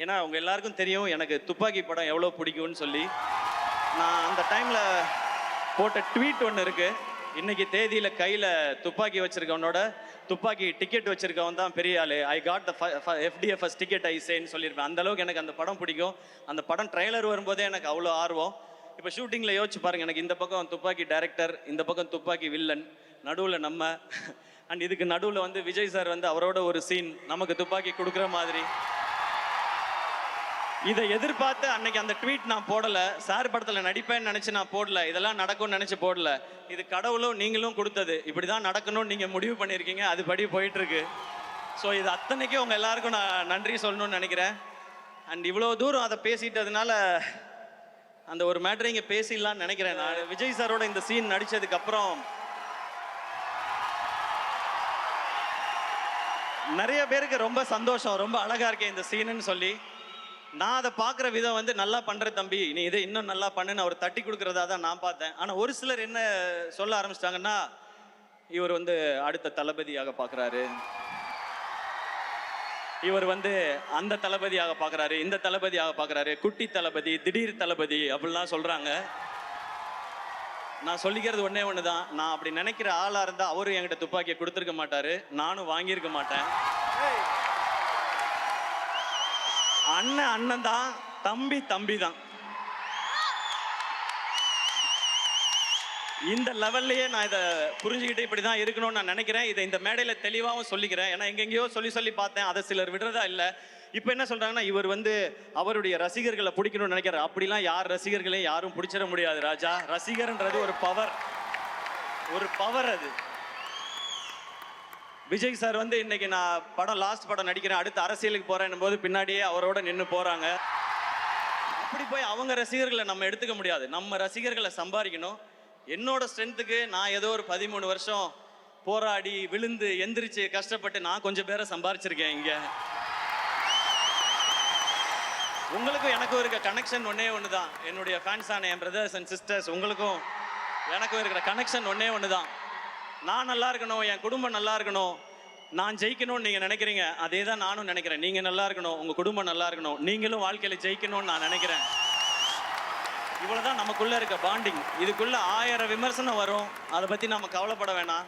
ஏன்னா அவங்க எல்லாருக்கும் தெரியும் எனக்கு துப்பாக்கி படம் எவ்வளோ பிடிக்கும்னு சொல்லி. நான் அந்த டைமில் போட்ட ட்வீட் ஒன்று இருக்குது இன்னைக்கு தேதியில் கையில் துப்பாக்கி வச்சுருக்கவனோட துப்பாக்கி டிக்கெட் வச்சுருக்கவன் தான் பெரிய ஆளு. I got the FDFS ticket I சேன்னு சொல்லியிருப்பேன். அந்தளவுக்கு எனக்கு அந்த படம் பிடிக்கும். அந்த படம் ட்ரைலர் வரும்போதே எனக்கு அவ்வளோ ஆர்வம். இப்போ ஷூட்டிங்கில் யோசிச்சு பாருங்க எனக்கு இந்த பக்கம் துப்பாக்கி டைரக்டர் இந்த பக்கம் துப்பாக்கி வில்லன் நடுவில் நம்ம. அண்ட் இதுக்கு நடுவில் வந்து விஜய் சார் வந்து அவரோட ஒரு சீன் நமக்கு துப்பாக்கி கொடுக்குற மாதிரி. இதை எதிர்பார்த்து அன்னைக்கு அந்த ட்வீட் நான் போடல. சார் படத்துல நடிப்பேன்னு நினைச்சு நான் போடல. இதெல்லாம் நடக்கும்னு நினைச்சு போடல. இது கடவுளும் நீங்களும் கொடுத்தது. இப்படிதான் நடக்கணும்னு நீங்க முடிவு பண்ணியிருக்கீங்க. அது படி போயிட்டு இருக்கு ஸோ இது அத்தனைக்கும் உங்க எல்லாருக்கும் நான் நன்றி சொல்லணும்னு நினைக்கிறேன். அண்ட் இவ்வளோ தூரம் அதை பேசிட்டதுனால அந்த ஒரு மேட்ரை இங்கே பேசிடலாம்னு நினைக்கிறேன். நான் விஜய் சாரோட இந்த சீன் நடிச்சதுக்கு அப்புறம் நிறைய பேருக்கு ரொம்ப சந்தோஷம். ரொம்ப அழகா இருக்கே இந்த சீனுன்னு சொல்லி. நான் அதை பார்க்குற விதம் வந்து நல்லா பண்ணுற தம்பி நீ இதை இன்னும் நல்லா பண்ணுன்னு அவர் தட்டி கொடுக்குறதா தான் நான் பார்த்தேன். ஆனால் ஒரு சிலர் என்ன சொல்ல ஆரம்பிச்சிட்டாங்கன்னா இவர் வந்து அடுத்த தளபதியாக பார்க்குறாரு. இவர் வந்து அந்த தளபதியாக பார்க்குறாரு இந்த தளபதியாக பார்க்குறாரு குட்டி தளபதி திடீர் தளபதி அப்படிலாம் சொல்கிறாங்க நான் சொல்லிக்கிறது ஒன்றே ஒன்று தான் நான் அப்படி நினைக்கிற ஆளாக இருந்தால் அவரும் என்கிட்ட துப்பாக்கியை கொடுத்துருக்க மாட்டார். நானும் வாங்கியிருக்க மாட்டேன். அண்ணன் அண்ணன் தான் தம்பி தம்பி தான். இந்த லெவல்லையே நான் இதை புரிஞ்சுக்கிட்டு இப்படி தான் இருக்கணும்னு நான் நினைக்கிறேன். இதை இந்த மேடையில் தெளிவாகவும் சொல்லிக்கிறேன். ஏன்னா எங்கெங்கேயோ சொல்லி சொல்லி பார்த்தேன். அதை சிலர் விடுறதா இல்லை. இப்போ என்ன சொல்கிறாங்கன்னா இவர் வந்து அவருடைய ரசிகர்களை பிடிக்கணும்னு நினைக்கிறார். அப்படிலாம் யார் ரசிகர்களையும் யாரும் பிடிச்சிட முடியாது ராஜா. ரசிகர்ன்றது ஒரு பவர் ஒரு பவர் அது. விஜய் சார் வந்து இன்னைக்கு நான் படம் லாஸ்ட் படம் நடிக்கிறேன் அடுத்து அரசியலுக்கு போறேன் போது பின்னாடியே அவரோட நின்று போறாங்க. அப்படி போய் அவங்க ரசிகர்களை நம்ம எடுத்துக்க முடியாது. நம்ம ரசிகர்களை சம்பாதிக்கணும். என்னோட ஸ்ட்ரென்த்துக்கு நான் ஏதோ ஒரு பதிமூணு வருஷம் போராடி விழுந்து எந்திரிச்சு கஷ்டப்பட்டு நான் கொஞ்சம் பேரை சம்பாரிச்சிருக்கேன் இங்க. உங்களுக்கும் எனக்கும் இருக்க கனெக்ஷன் ஒன்னே ஒன்று தான் என்னுடைய ஃபேன்ஸான என் பிரதர்ஸ் அண்ட் சிஸ்டர்ஸ் உங்களுக்கும் எனக்கும் இருக்கிற கனெக்ஷன் ஒன்னே ஒன்று தான் நான் நல்லா இருக்கணும் என் குடும்பம் நல்லா இருக்கணும். நான் ஜெயிக்கணும்னு நீங்கள் நினைக்கிறீங்க அதே தான் நானும் நினைக்கிறேன். நீங்கள் நல்லா இருக்கணும் உங்கள் குடும்பம் நல்லா இருக்கணும். நீங்களும் வாழ்க்கையில் ஜெயிக்கணும்னு நான் நினைக்கிறேன். இவ்வளவுதான் நமக்குள்ள இருக்க பாண்டிங் இதுக்குள்ள ஆயிரம் விமர்சனம் வரும். அதை பத்தி நம்ம கவலைப்பட வேணாம்.